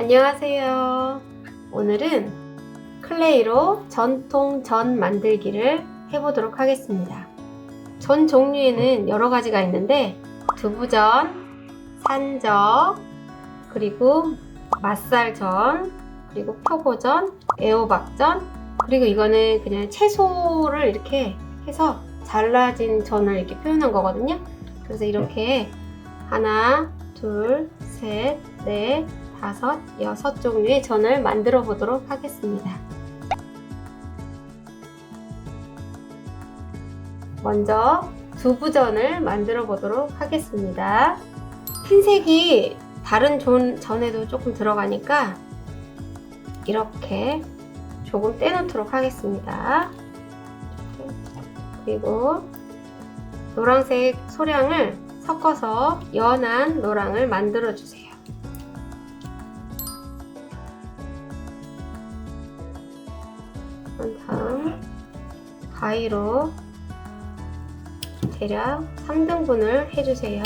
안녕하세요. 오늘은 클레이로 전통 전 만들기를 해보도록 하겠습니다. 전 종류에는 여러 가지가 있는데 두부전, 산적, 그리고 맛살전, 그리고 표고전, 애호박전, 그리고 이거는 그냥 채소를 이렇게 해서 잘라진 전을 이렇게 표현한 거거든요. 그래서 이렇게 하나, 둘, 셋, 넷, 다섯, 여섯 종류의 전을 만들어 보도록 하겠습니다. 먼저 두부전을 만들어 보도록 하겠습니다. 흰색이 다른 전, 전에도 조금 들어가니까 이렇게 조금 떼놓도록 하겠습니다. 그리고 노란색 소량을 섞어서 연한 노랑을 만들어 주세요. 다음 가위로 대략 3등분을 해주세요.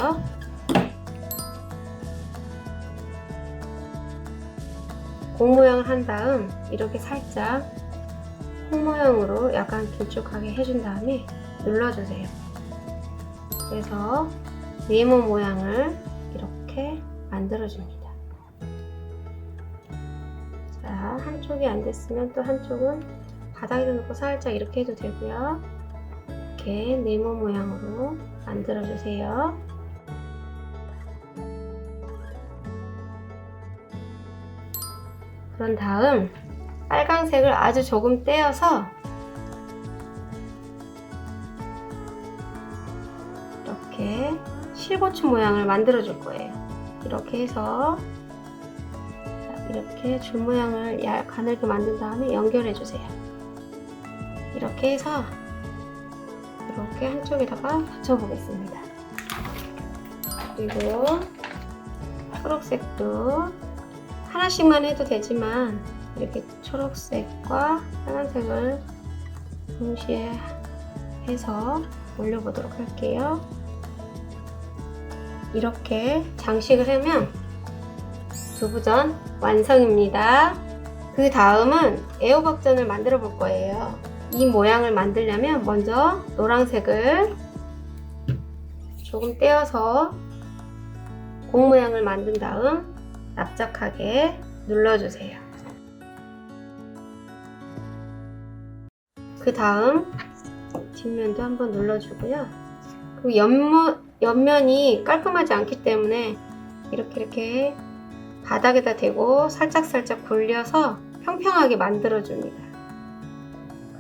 공 모양을 한 다음 이렇게 살짝 콩 모양으로 약간 길쭉하게 해준 다음에 눌러주세요. 그래서 네모 모양을 이렇게 만들어줍니다. 자, 한쪽이 안 됐으면 또 한쪽은 바닥에다 놓고 살짝 이렇게 해도 되고요. 이렇게 네모 모양으로 만들어주세요. 그런 다음 빨강색을 아주 조금 떼어서 이렇게 실고추 모양을 만들어 줄 거예요. 이렇게 해서 자, 이렇게 줄 모양을 얇 가늘게 만든 다음에 연결해 주세요. 이렇게 해서 이렇게 한쪽에다가 붙여 보겠습니다. 그리고 초록색도 하나씩만 해도 되지만 이렇게 초록색과 빨간색을 동시에 해서 올려보도록 할게요. 이렇게 장식을 하면 두부전 완성입니다. 그 다음은 애호박전을 만들어 볼 거예요. 이 모양을 만들려면 먼저 노란색을 조금 떼어서 공 모양을 만든 다음 납작하게 눌러주세요. 그 다음 뒷면도 한번 눌러주고요. 그 옆면, 옆면이 깔끔하지 않기 때문에 이렇게 이렇게 바닥에다 대고 살짝살짝 굴려서 평평하게 만들어줍니다.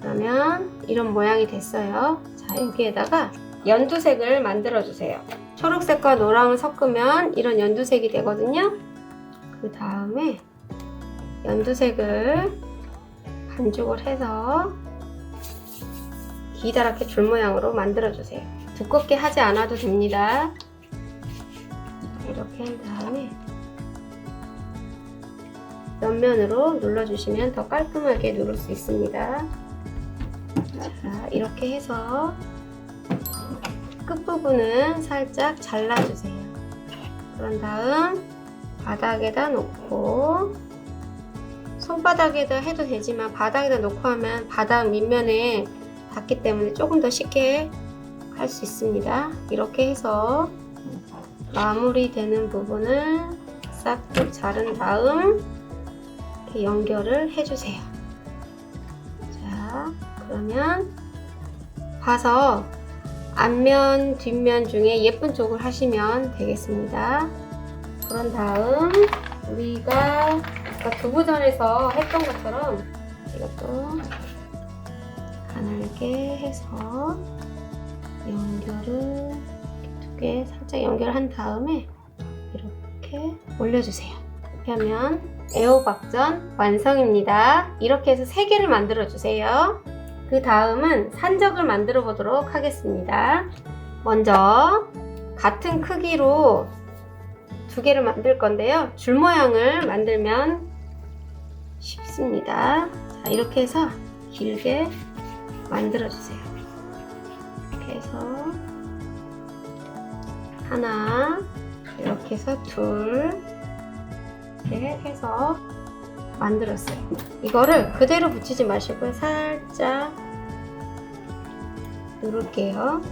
그러면 이런 모양이 됐어요. 자, 여기에다가 연두색을 만들어주세요. 초록색과 노랑을 섞으면 이런 연두색이 되거든요. 그 다음에 연두색을 반죽을 해서 기다랗게 줄 모양으로 만들어주세요. 두껍게 하지 않아도 됩니다. 이렇게 한 다음에 옆면으로 눌러주시면 더 깔끔하게 누를 수 있습니다. 자, 이렇게 해서 끝부분은 살짝 잘라주세요. 그런 다음 바닥에다 놓고 손바닥에다 해도 되지만 바닥에다 놓고 하면 바닥 밑면에 닿기 때문에 조금 더 쉽게 할 수 있습니다. 이렇게 해서 마무리되는 부분을 싹둑 자른 다음 연결을 해주세요. 자, 그러면 봐서 앞면, 뒷면 중에 예쁜 쪽을 하시면 되겠습니다. 그런 다음 우리가 아까 두부전에서 했던 것처럼 이것도 가늘게 해서 연결을 두 개 살짝 연결한 다음에 이렇게 올려주세요. 이렇게 하면 애호박전 완성입니다. 이렇게 해서 세 개를 만들어 주세요. 그 다음은 산적을 만들어 보도록 하겠습니다. 먼저 같은 크기로 두 개를 만들 건데요. 줄 모양을 만들면 쉽습니다. 자, 이렇게 해서 길게 만들어 주세요. 이렇게 해서 하나, 이렇게 해서 둘, 이렇게 해서 만들었어요. 이거를 그대로 붙이지 마시고 살짝 누를게요.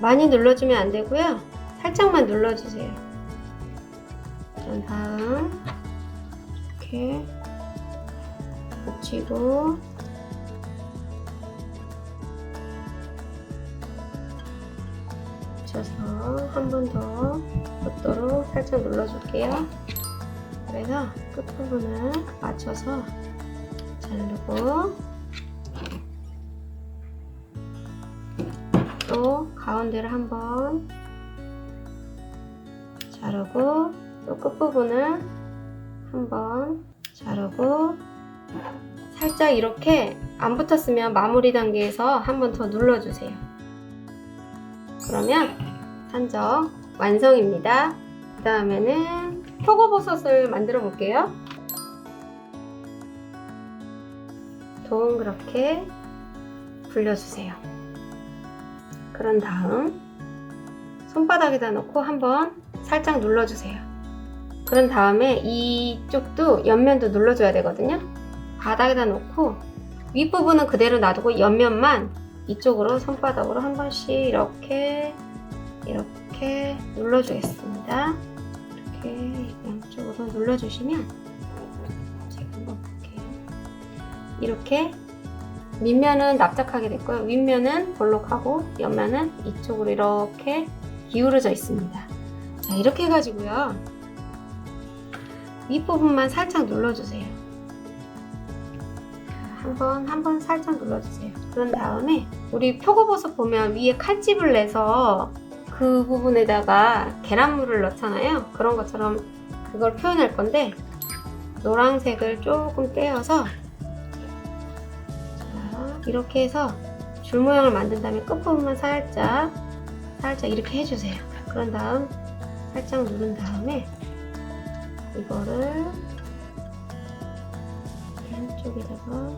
많이 눌러주면 안 되고요. 살짝만 눌러주세요. 그런 다음 이렇게 붙이고 붙여서 한 번 더 붙도록 살짝 눌러줄게요. 그래서 끝부분을 맞춰서 자르고 또 가운데를 한번 자르고 또 끝부분을 한번 자르고 살짝 이렇게 안 붙었으면 마무리 단계에서 한 번 더 눌러주세요. 그러면 산적 완성입니다. 그 다음에는 표고버섯을 만들어 볼게요. 동그랗게 굴려주세요. 그런 다음 손바닥에다 놓고 한번 살짝 눌러주세요. 그런 다음에 이쪽도 옆면도 눌러줘야 되거든요. 바닥에다 놓고 윗부분은 그대로 놔두고 옆면만 이쪽으로 손바닥으로 한 번씩 이렇게 이렇게 눌러주겠습니다. 이렇게 양쪽으로 눌러주시면 제가 한번 볼게요. 이렇게 밑면은 납작하게 됐고요. 윗면은 볼록하고 옆면은 이쪽으로 이렇게 기울어져 있습니다. 자, 이렇게 해가지고요. 윗부분만 살짝 눌러주세요. 한번 한번 살짝 눌러주세요. 그런 다음에 우리 표고버섯 보면 위에 칼집을 내서 그 부분에다가 계란물을 넣잖아요. 그런 것처럼 그걸 표현할 건데 노란색을 조금 떼어서 자, 이렇게 해서 줄 모양을 만든 다음에 끝부분만 살짝 살짝 이렇게 해주세요. 그런 다음 살짝 누른 다음에 이거를 한쪽에다가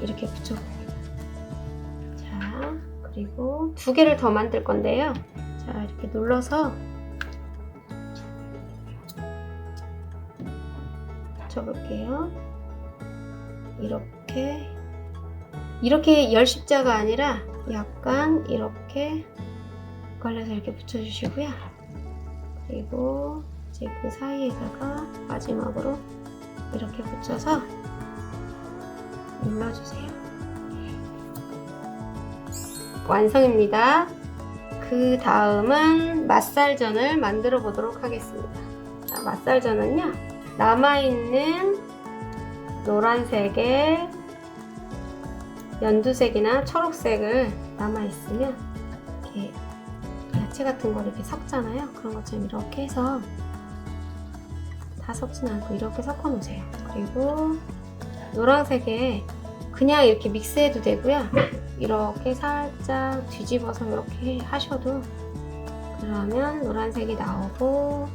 이렇게 붙여봅니다. 자, 그리고 두 개를 더 만들 건데요. 자, 이렇게 눌러서 붙여볼게요. 이렇게 이렇게 열 십자가 아니라 약간 이렇게 걸려서 이렇게 붙여주시고요. 그리고 이제 그 사이에다가 마지막으로 이렇게 붙여서 눌러주세요. 완성입니다. 그 다음은 맛살전을 만들어 보도록 하겠습니다. 자, 맛살전은요, 남아있는 노란색의 연두색이나 초록색을 남아있으면 이렇게 야채 같은 걸 이렇게 섞잖아요. 그런 것처럼 이렇게 해서 다 섞진 않고 이렇게 섞어 놓으세요. 그리고 노란색에 그냥 이렇게 믹스해도 되고요. 이렇게 살짝 뒤집어서 이렇게 하셔도 그러면 노란색이 나오고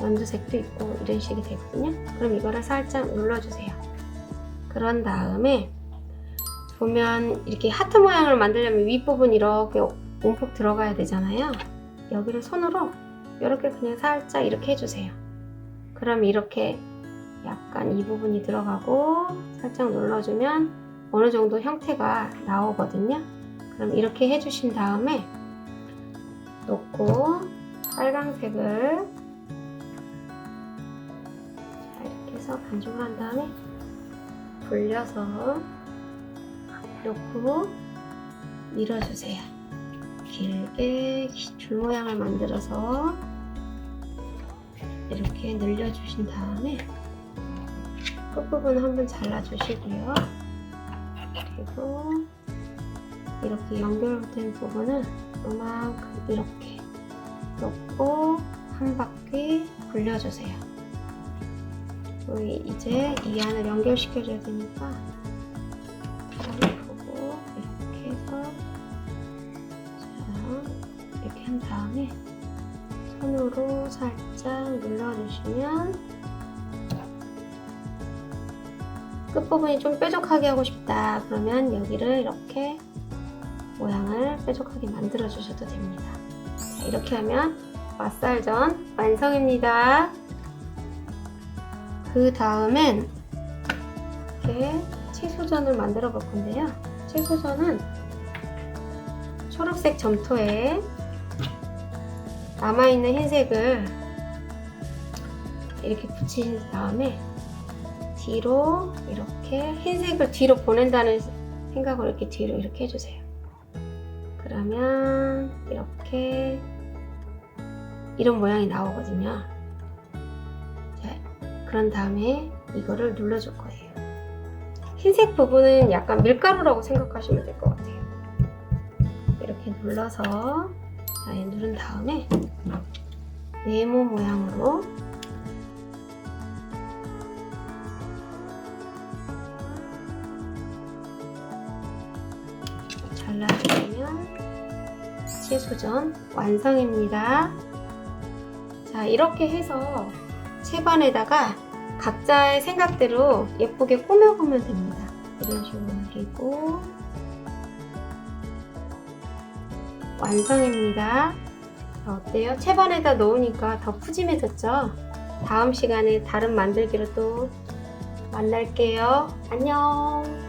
연두색도 있고 이런 식이 되거든요. 그럼 이거를 살짝 눌러주세요. 그런 다음에 보면 이렇게 하트 모양을 만들려면 윗부분 이렇게 움푹 들어가야 되잖아요. 여기를 손으로 이렇게 그냥 살짝 이렇게 해주세요. 그럼 이렇게 약간 이 부분이 들어가고 살짝 눌러주면 어느 정도 형태가 나오거든요. 그럼 이렇게 해주신 다음에 놓고 빨강색을 자 이렇게 해서 반죽을 한 다음에 불려서 놓고 밀어주세요. 길게 줄 모양을 만들어서 이렇게 늘려주신 다음에 끝부분 한번 잘라주시고요. 그리고 이렇게 연결된 부분을 요만큼 이렇게 놓고 한 바퀴 굴려주세요. 이제 이 안을 연결시켜줘야 되니까 이렇게 한 다음에 손으로 살짝 눌러주시면 끝부분이 좀 뾰족하게 하고 싶다 그러면 여기를 이렇게 모양을 뾰족하게 만들어 주셔도 됩니다 자, 이렇게 하면 맛살전 완성입니다. 그 다음엔 이렇게 채소전을 만들어 볼 건데요. 채소전은 초록색 점토에 남아있는 흰색을 이렇게 붙인 다음에 뒤로 이렇게 흰색을 뒤로 보낸다는 생각으로 이렇게 뒤로 이렇게 해주세요. 그러면 이렇게 이런 모양이 나오거든요. 자, 그런 다음에 이거를 눌러줄 거예요. 흰색 부분은 약간 밀가루라고 생각하시면 될 것 같아요. 이렇게 눌러서 자, 얘 누른 다음에 네모 모양으로 잘라주시면 채소전 완성입니다. 자, 이렇게 해서 채반에다가 각자의 생각대로 예쁘게 꾸며보면 됩니다. 이런 식으로 그리고 완성입니다. 자, 어때요? 채반에다 넣으니까 더 푸짐해졌죠? 다음 시간에 다른 만들기로 또 만날게요. 안녕!